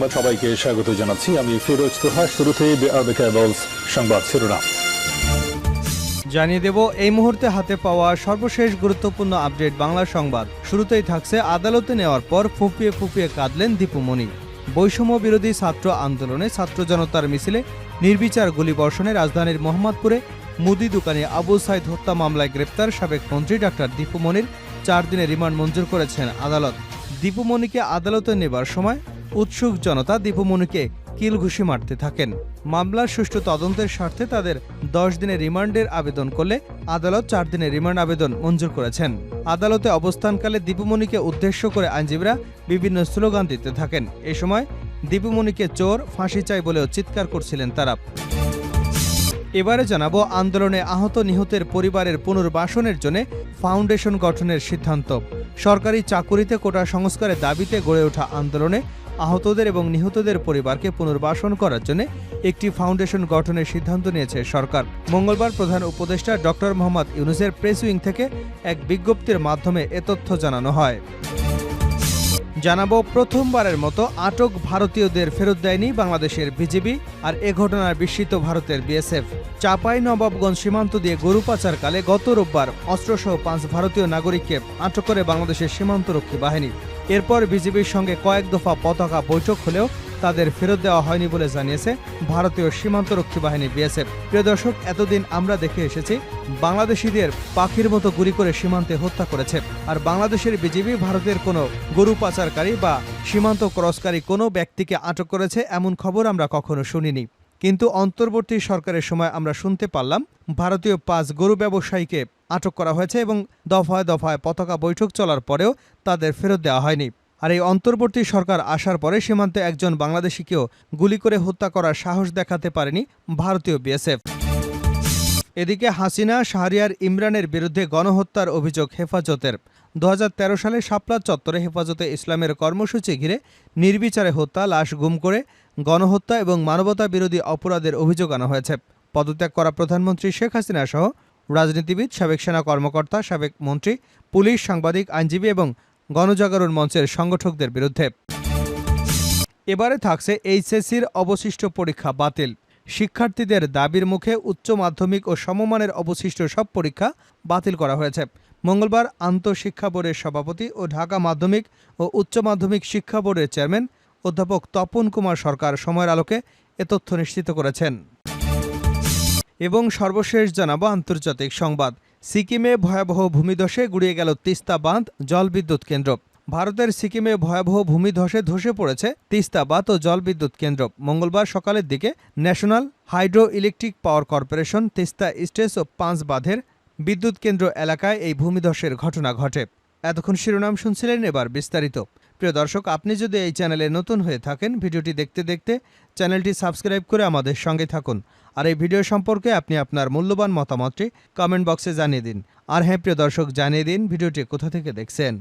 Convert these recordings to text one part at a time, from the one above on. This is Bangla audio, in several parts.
সংবাদ সবাইকে স্বাগত জানাচ্ছি। আমি ফিরোজ তোহা কেবলস সংবাদ শিরোনাম। জানিয়ে দেব, এই মুহূর্তে হাতে পাওয়া সর্বশেষ গুরুত্বপূর্ণ আপডেট বাংলা সংবাদ। শুরুতেই থাকছে আদালতে নেওয়ার পর ফুপিয়ে ফুপিয়ে কাঁদলেন দীপুমণি। বৈষম্য বিরোধী ছাত্র আন্দোলনে ছাত্র জনতার মিছিলে নির্বিচার গুলিবর্ষণে রাজধানীর মোহাম্মদপুরে মুদি দোকানে আবু সাইদ হত্যা মামলায় গ্রেপ্তার সাবেক মন্ত্রী ডাক্তার দীপুমণির চার দিনের রিমান্ড মঞ্জুর করেছেন আদালত। দীপুমণিকে আদালতে নেবার সময় উৎসুক জনতা দীপুমণিকে কিল ঘুষি মারতে থাকেন। মামলার সুষ্ঠু তদন্তের স্বার্থে তাদের দশ দিনের রিমান্ডের আবেদন করলে আদালত চার দিনের রিমান্ড আবেদন মঞ্জুর করেছেন। আদালতে অবস্থানকালে দীপুমণিকে উদ্দেশ্য করে আইনজীবীরা বিভিন্ন স্লোগান দিতে থাকেন। এ সময় দীপুমণিকে চোর, ফাঁসি চাই বলেও চিৎকার করছিলেন তারা। এবারে জানাব, আন্দোলনে আহত নিহতের পরিবারের পুনর্বাসনের জন্য ফাউন্ডেশন গঠনের সিদ্ধান্ত। সরকারি চাকুরিতে কোটা সংস্কারের দাবিতে গড়ে ওঠা আন্দোলনে আহতদের এবং নিহতদের পরিবারকে পুনর্বাসন করার জন্য একটি ফাউন্ডেশন গঠনের সিদ্ধান্ত নিয়েছে সরকার। মঙ্গলবার প্রধান উপদেষ্টা ডক্টর মোহাম্মদ ইউনুসের প্রেস উইং থেকে এক বিজ্ঞপ্তির মাধ্যমে এ তথ্য জানানো হয়। জানাব, প্রথমবারের মতো আটক ভারতীয়দের ফেরত দেয়নি বাংলাদেশের বিজেপি আর এ ঘটনায় বিস্মিত ভারতের বিএসএফ। চাপাই, নবাবগঞ্জ সীমান্ত দিয়ে গরু পাচারকালে গত রোববার অস্ত্রসহ পাঁচ ভারতীয় নাগরিককে আটক করে বাংলাদেশের সীমান্তরক্ষী বাহিনী। এরপর বিজেপির সঙ্গে কয়েক দফা পতাকা বৈঠক হলেও তাদের ফেরত দেওয়া হয়নি বলে জানিয়েছে ভারতীয় সীমান্তরক্ষী বাহিনী বিএসএফ। প্রিয় দর্শক, এতদিন আমরা দেখে এসেছি বাংলাদেশিদের পাখির মতো গুলি করে সীমান্তে হত্যা করেছে। আর বাংলাদেশের বিজেপি ভারতের কোনো গরু পাচারকারী বা সীমান্ত ক্রসকারী কোনো ব্যক্তিকে আটক করেছে এমন খবর আমরা কখনো শুনিনি। কিন্তু অন্তর্বর্তী সরকারের সময় আমরা শুনতে পারলাম, ভারতীয় পাঁচ গরু ব্যবসায়ীকে আটক করা হয়েছে এবং দফায় দফায় পতাকা বৈঠক চলার পরেও তাদের ফেরত দেওয়া হয়নি। আর এই অন্তর্বর্তী সরকার আসার পরে সীমান্তে একজন বাংলাদেশিকেও গুলি করে হত্যা করার সাহস দেখাতে পারেনি ভারতীয় বিএসএফ। এদিকে হাসিনা, শাহরিয়ার ইমরানের বিরুদ্ধে গণহত্যার অভিযোগ হেফাজতের। দু হাজার তেরো সালে শাপলা চত্বরে হেফাজতে ইসলামের কর্মসূচি ঘিরে নির্বিচারে হত্যা, লাশ গুম করে গণহত্যা এবং মানবতা বিরোধী অপরাধের অভিযোগ আনা হয়েছে। পদত্যাগ করা প্রধানমন্ত্রী শেখ হাসিনা সহ রাজনীতিবিদ, সাবেক সেনা কর্মকর্তা, সাবেক মন্ত্রী, পুলিশ সাংবাদিক, আইনজীবী এবং গণজাগরণ মঞ্চের সংগঠকদের বিরুদ্ধে। এবারে থাকছে এইচএসসির অবশিষ্ট পরীক্ষা বাতিল। শিক্ষার্থীদের দাবির মুখে উচ্চ মাধ্যমিক ও সমমানের অবশিষ্ট সব পরীক্ষা বাতিল করা হয়েছে। মঙ্গলবার আন্তঃশিক্ষা বোর্ডের সভাপতি ও ঢাকা মাধ্যমিক ও উচ্চ মাধ্যমিক শিক্ষা বোর্ডের চেয়ারম্যান অধ্যাপক তপন কুমার সরকার সময়ের আলোকে এ তথ্য নিশ্চিত করেছেন। এবং সর্বশেষ জানাব আন্তর্জাতিক সংবাদ। সিকিমে ভয়াবহ ভূমিধসে গুড়িয়ে গেল তিস্তা বাঁধ জলবিদ্যুৎ কেন্দ্র। ভারতের সিকিমে ভয়াবহ ভূমিধসে ধসে পড়েছে তিস্তা বাঁধ ও জলবিদ্যুৎ কেন্দ্র। মঙ্গলবার সকালের দিকে national hydro electric power corporation Teesta stage ও পাঁচ বাঁধের বিদ্যুৎ কেন্দ্র এলাকায় এই ভূমিধসের ঘটনা ঘটে। এতক্ষণ শিরোনাম শুনছিলেন এবার বিস্তারিত। প্রিয় দর্শক, আপনি যদি এই চ্যানেলে নতুন হয়ে থাকেন, ভিডিওটি দেখতে দেখতে চ্যানেলটি সাবস্ক্রাইব করে আমাদের সঙ্গে থাকুন। আর এই ভিডিও সম্পর্কে আপনি আপনার মূল্যবান মতামতটি কমেন্ট বক্সে জানিয়ে দিন। আর হ্যাঁ প্রিয় দর্শক, জানিয়ে দিন ভিডিওটি কোথা থেকে দেখছেন।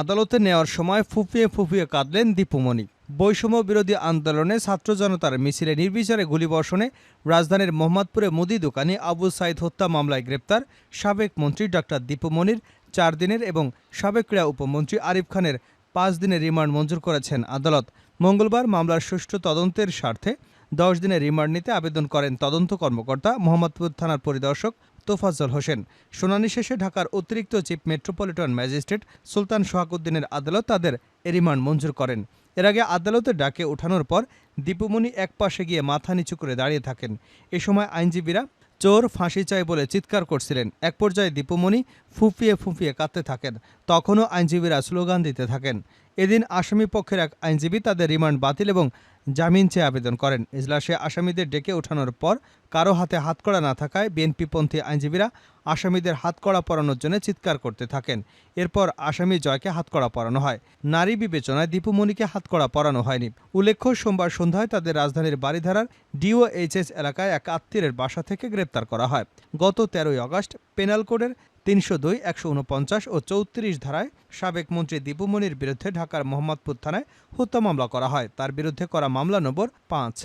আদালতে নেওয়ার সময় ফুপিয়ে ফুপিয়ে কাঁদলেন দীপুমণি বৈষম্য বিরোধী আন্দোলনে ছাত্র জনতার মিছিলে নির্বিচারে গুলিবর্ষণে রাজধানীর মোহাম্মদপুরে মুদি দোকানে আবু সাইদ হত্যা মামলায় গ্রেপ্তার সাবেক মন্ত্রী ডাক্তার দীপুমণির চার দিনের এবং সাবেক ক্রীড়া উপমন্ত্রী আরিফ খানের পাঁচ দিনের রিমান্ড মঞ্জুর করেছেন আদালত। মঙ্গলবার মামলার সুষ্ঠু তদন্তের স্বার্থে দশ দিনের রিমান্ড নিতে আবেদন করেন তদন্ত কর্মকর্তা মোহাম্মদপুর থানার পরিদর্শক তোফাজ্জল হোসেন। শুনানি শেষে ঢাকার অতিরিক্ত চিফ মেট্রোপলিটন ম্যাজিস্ট্রেট সুলতান সোহাগুদ্দিনের আদালত তাদের রিমান্ড মঞ্জুর করেন। এর আগে আদালতে ডাকে ওঠানোর পর দীপুমণি এক পাশে গিয়ে মাথা নিচু করে দাঁড়িয়ে থাকেন। এ সময় আইনজীবীরা চোর ফাঁসি চাই বলে চিৎকার করছিলেন। এক পর্যায়ে দীপুমণি ফুঁপিয়ে ফুঁপিয়ে কাঁদতে থাকেন। তখনও আইনজীবীরা স্লোগান দিতে থাকেন। এদিন আসামি পক্ষের এক আইনজীবী তাদের রিমান্ড বাতিল এবং জামিন চেয়ে আবেদন করেন। এজলাসে আসামিদের ডেকে ওঠানোর পর কারও হাতে হাতকড়া না থাকায় বিএনপিপন্থী আইনজীবীরা আসামিদের হাতকড়া পরানোর জন্য চিৎকার করতে থাকেন। এরপর আসামি জয়কে হাতকড়া পরানো হয়। নারী বিবেচনায় দীপুমণিকে হাতকড়া পরানো হয়নি। উল্লেখ্য, সোমবার সন্ধ্যায় তাদের রাজধানীর বাড়িধারার ডিওএইচএস এলাকায় এক আত্মীয়ের বাসা থেকে গ্রেপ্তার করা হয়। গত তেরোই আগস্ট পেনাল কোডের তিনশো দুই, একশো উনপঞ্চাশ ও চৌত্রিশ ধারায় সাবেক মন্ত্রী দীপুমণির বিরুদ্ধে ঢাকার মোহাম্মদপুর থানায় হত্যা মামলা করা হয়। তার বিরুদ্ধে করা মামলা নম্বর পাঁচ।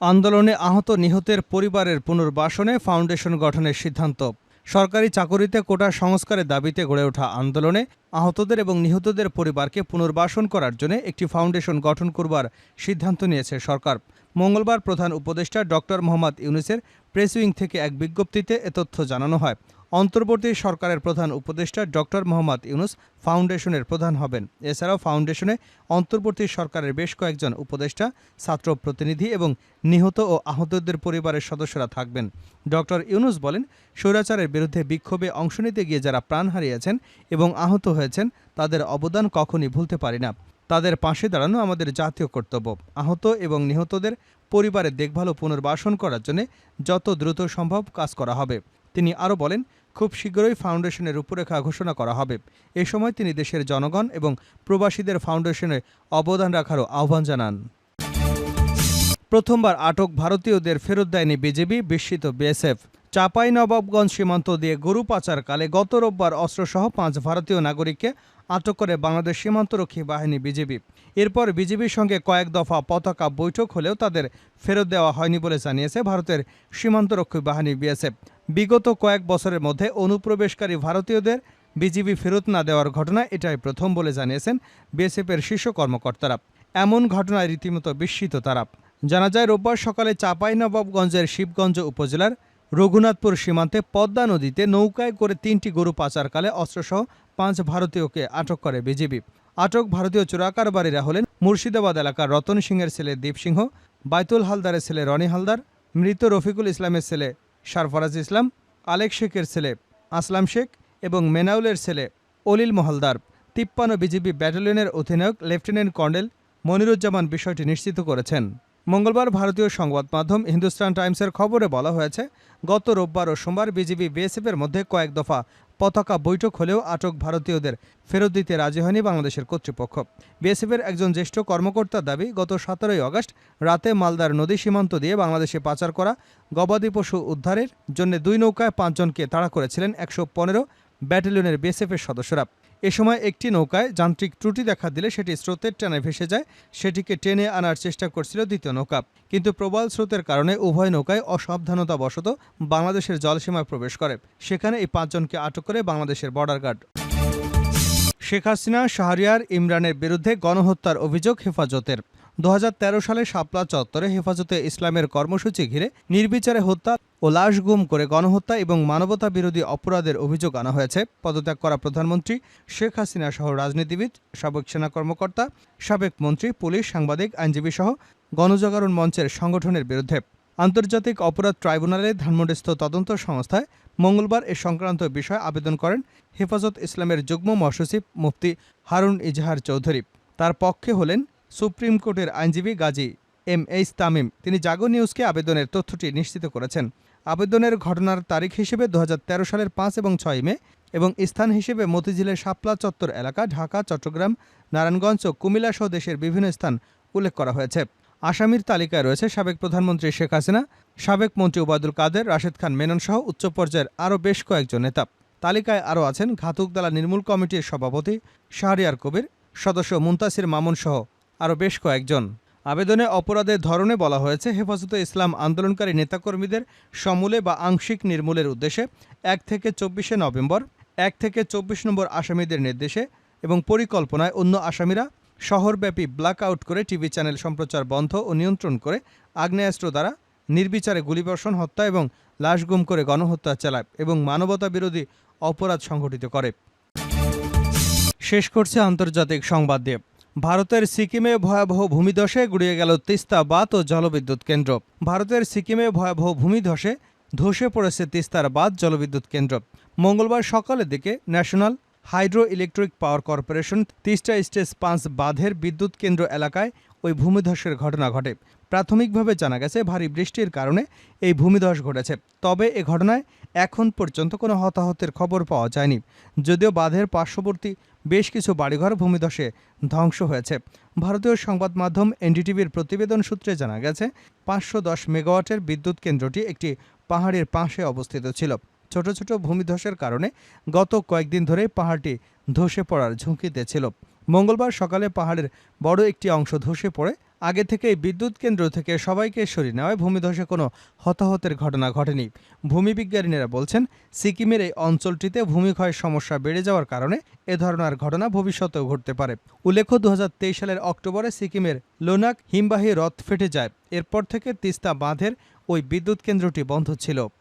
আন্দোলনে আহত নিহতের পরিবারের পুনর্বাসনে ফাউন্ডেশন গঠনের সিদ্ধান্ত। সরকারি চাকুরিতে কোটা সংস্কারের দাবিতে গড়ে ওঠা আন্দোলনে আহতদের এবং নিহতদের পরিবারকে পুনর্বাসন করার জন্য একটি ফাউন্ডেশন গঠন করবার সিদ্ধান্ত নিয়েছে সরকার। মঙ্গলবার প্রধান উপদেষ্টা ডক্টর মোহাম্মদ ইউনুসের প্রেস উইং থেকে এক বিজ্ঞপ্তিতে এ তথ্য জানানো হয়। অন্তর্বর্তী সরকারের প্রধান উপদেষ্টা ডক্টর মোহাম্মদ ইউনুস ফাউন্ডেশনের প্রধান হবেন। এছাড়াও ফাউন্ডেশনে অন্তর্বর্তী সরকারের বেশ কয়েকজন উপদেষ্টা, ছাত্র প্রতিনিধি এবং নিহত ও আহতদের পরিবারের সদস্যরা থাকবেন। ডক্টর ইউনুস বলেন, স্বৈরাচারের বিরুদ্ধে বিক্ষোভে অংশ নিতে গিয়ে যারা প্রাণ হারিয়েছেন এবং আহত হয়েছেন, তাদের অবদান কখনই ভুলতে পারি না। তাদের পাশে দাঁড়ানো আমাদের জাতীয় কর্তব্য। আহত এবং নিহতদের পরিবারের দেখভাল ও পুনর্বাসন করার জন্য যত দ্রুত সম্ভব কাজ করা হবে। তিনি আরও বলেন খুব শীঘ্রই ফাউন্ডেশনের রূপরেখা ঘোষণা করা হবে। এ সময় তিনি দেশের জনগণ এবং প্রবাসীদের ফাউন্ডেশনে অবদান রাখারও আহ্বান জানান। প্রথমবার আটক ভারতীয়দের ফেরত দেয়নি বিজেপি, বিস্মিত বিএসএফ। চাপাই নবাবগঞ্জ সীমান্ত দিয়ে গরু পাচারকালে গত রোববার অস্ত্রসহ পাঁচ ভারতীয় নাগরিককে আটক করে বাংলাদেশ সীমান্তরক্ষী বাহিনী বিজেপি। এরপর বিজেপির সঙ্গে কয়েক দফা পতাকা বৈঠক হলেও তাদের ফেরত দেওয়া হয়নি বলে জানিয়েছে ভারতের সীমান্তরক্ষী বাহিনী বিএসএফ। বিগত কয়েক বছরের মধ্যে অনুপ্রবেশকারী ভারতীয়দের বিজিবি ফেরত না দেওয়ার ঘটনা এটাই প্রথম বলে জানিয়েছেন বিএসএফের শীর্ষ কর্মকর্তারা। এমন ঘটনায় রীতিমতো বিস্মিত তারা। জানা যায়, রোববার সকালে চাঁপাইনবাবগঞ্জের শিবগঞ্জ উপজেলার রঘুনাথপুর সীমান্তে পদ্মা নদীতে নৌকায় করে তিনটি গরু পাচারকালে অস্ত্রসহ পাঁচ ভারতীয়কে আটক করে বিজিবি। আটক ভারতীয় চোরাকারবারীরা হলেন মুর্শিদাবাদ এলাকার রতন সিংয়ের ছেলে দীপ সিংহ, বাইতুল হালদারের ছেলে রনি হালদার, মৃত রফিকুল ইসলামের ছেলে সারফরাজ ইসলাম, আলেক শেখের ছেলে, আসলাম শেখ এবং মেনাউলের ছেলে, অলিল মহলদার। তিপ্পান্ন বিজিবি ব্যাটালিয়নের অধিনায়ক লেফটেন্যান্ট কর্নেল মনিরুজ্জামান বিষয়টি নিশ্চিত করেছেন। মঙ্গলবার ভারতীয় সংবাদ মাধ্যম হিন্দুস্তান টাইমসের খবরে বলা হয়েছে, গত রোববার ও সোমবার বিজিবি বিএসএফের মধ্যে কয়েক দফা পতাকা বৈঠক হলেও আটক ভারতীয়দের ফেরত দিতে রাজি হয়নি বাংলাদেশের কর্তৃপক্ষ। বিএসএফের একজন জ্যেষ্ঠ কর্মকর্তার দাবি, গত সতেরোই আগস্ট রাতে মালদার নদী সীমান্ত দিয়ে বাংলাদেশে পাচার করা গবাদি পশু উদ্ধারের জন্য দুই নৌকায় পাঁচজনকে তাড়া করেছিলেন একশো পনেরো ব্যাটালিয়নের বিএসএফের সদস্যরা। এ সময় একটি নৌকায় যান্ত্রিক ত্রুটি দেখা দিলে সেটি স্রোতের টানে ভেসে যায়। সেটিকে টেনে আনার চেষ্টা করছিল দ্বিতীয় নৌকা। কিন্তু প্রবল স্রোতের কারণে উভয় নৌকায় অসাবধানতাবশত বাংলাদেশের জলসীমায় প্রবেশ করে। সেখানে এই পাঁচজনকে আটক করে বাংলাদেশের বর্ডার গার্ড। শেখ হাসিনা, শাহরিয়ার, ইমরানের বিরুদ্ধে গণহত্যার অভিযোগ হেফাজতের। দু হাজার তেরো সালে শাপলা চত্বরে হেফাজতে ইসলামের কর্মসূচি ঘিরে নির্বিচারে হত্যা ও লাশ গুম করে গণহত্যা এবং মানবতা বিরোধী অপরাধের অভিযোগ আনা হয়েছে। পদত্যাগ করা প্রধানমন্ত্রী শেখ হাসিনা সহ রাজনীতিবিদ, সাবেক সেনা কর্মকর্তা, সাবেক মন্ত্রী, পুলিশ সাংবাদিক, আইনজীবী সহ গণজাগরণ মঞ্চের সংগঠনের বিরুদ্ধে। আন্তর্জাতিক অপরাধ ট্রাইব্যুনালে ধানমন্ডিস্থ তদন্ত সংস্থায় মঙ্গলবার এ সংক্রান্ত বিষয়ে আবেদন করেন হেফাজত ইসলামের যুগ্ম মহাসচিব মুফতি হারুন ইজাহার চৌধুরী। তার পক্ষে হলেন সুপ্রিম কোর্টের আইনজীবী গাজী এম এইচ তামিম, তিনি জাগো নিউজকে আবেদনের তথ্যটি নিশ্চিত করেছেন। আবেদনের ঘটনার তারিখ হিসেবে দু হাজার তেরো সালের পাঁচ এবং ছয় মে এবং স্থান হিসেবে মতিঝিলের শাপলা চত্বর এলাকা, ঢাকা, চট্টগ্রাম, নারায়ণগঞ্জ ও কুমিল্লা সহ দেশের বিভিন্ন স্থান উল্লেখ করা হয়েছে। আসামির তালিকায় রয়েছে সাবেক প্রধানমন্ত্রী শেখ হাসিনা, সাবেক মন্ত্রী ওবায়দুল কাদের, রাশেদ খান মেনন সহ উচ্চ পর্যায়ের আরও বেশ কয়েকজন নেতা। তালিকায় আরও আছেন ঘাতকদালা নির্মূল কমিটির সভাপতি শাহরিয়ার কবির, সদস্য মুন্তাসির মামুন সহ আরও বেশ কয়েকজন। আবেদনে অপরাধের ধরনে বলা হয়েছে, হেফাজতে ইসলাম আন্দোলনকারী নেতাকর্মীদের সমূলে বা আংশিক নির্মূলের উদ্দেশ্যে এক থেকে চব্বিশে নভেম্বর, এক থেকে চব্বিশ নম্বর আসামিদের নির্দেশে এবং পরিকল্পনায় অন্য আসামিরা শহরব্যাপী ব্ল্যাক আউট করে টিভি চ্যানেল সম্প্রচার বন্ধ ও নিয়ন্ত্রণ করে আগ্নেয়াস্ত্র দ্বারা নির্বিচারে গুলিবর্ষণ, হত্যা এবং লাশ গুম করে গণহত্যা চালায় এবং মানবতা বিরোধী অপরাধ সংঘটিত করে। শেষ করছে আন্তর্জাতিক সংবাদ দিয়ে ভারতের সিকিমে ভয়াবহ ভূমিধসে গুড়িয়ে গেল তিস্তা বাঁধ ও জলবিদ্যুৎ কেন্দ্র। ভারতের সিকিমে ভয়াবহ ভূমিধসে ধসে পড়েছে তিস্তার বাঁধ, জলবিদ্যুৎ কেন্দ্র। মঙ্গলবার সকালের দিকে national hydro electric power corporation Teesta stage পাঁচ বাঁধের বিদ্যুৎ কেন্দ্র এলাকায় ওই ভূমিধসের ঘটনা ঘটে। প্রাথমিকভাবে জানা গেছে, ভারী বৃষ্টির কারণে এই ভূমিধস ঘটেছে। তবে এ ঘটনায় এখন পর্যন্ত কোনো হতাহতের খবর পাওয়া যায়নি। যদিও বাঁধের পার্শ্ববর্তী বেশ কিছু বাড়িঘর ভূমিধসে ধ্বংস হয়েছে। ভারতীয় সংবাদ মাধ্যম এনডিটিভির প্রতিবেদন সূত্রে জানা গেছে, পাঁচশো দশ মেগাওয়াটের বিদ্যুৎ কেন্দ্রটি একটি পাহাড়ের পাশে অবস্থিত ছিল। ছোট ছোট ভূমিধসের কারণে গত কয়েকদিন ধরে পাহাড়টি ধসে পড়ার ঝুঁকিতে ছিল। মঙ্গলবার সকালে পাহাড়ের বড় একটি অংশ ধসে পড়ে আগে থেকেই বিদ্যুৎ কেন্দ্র থেকে সবাইকে সরিয়ে নেওয়ায় ভূমিধসে কোনো হতাহতের ঘটনা ঘটেনি। ভূমিবিজ্ঞানীরা বলছেন, সিকিমের এই অঞ্চলটিতে ভূমিক্ষয়ের সমস্যা বেড়ে যাওয়ার কারণে এ ধরনের ঘটনা ভবিষ্যতেও ঘটতে পারে। উল্লেখ্য দু হাজার তেইশ সালের অক্টোবরে সিকিমের লোনাক হিমবাহী হ্রদ ফেটে যায়। এরপর থেকে তিস্তা বাঁধের ওই বিদ্যুৎ কেন্দ্রটি বন্ধ ছিল।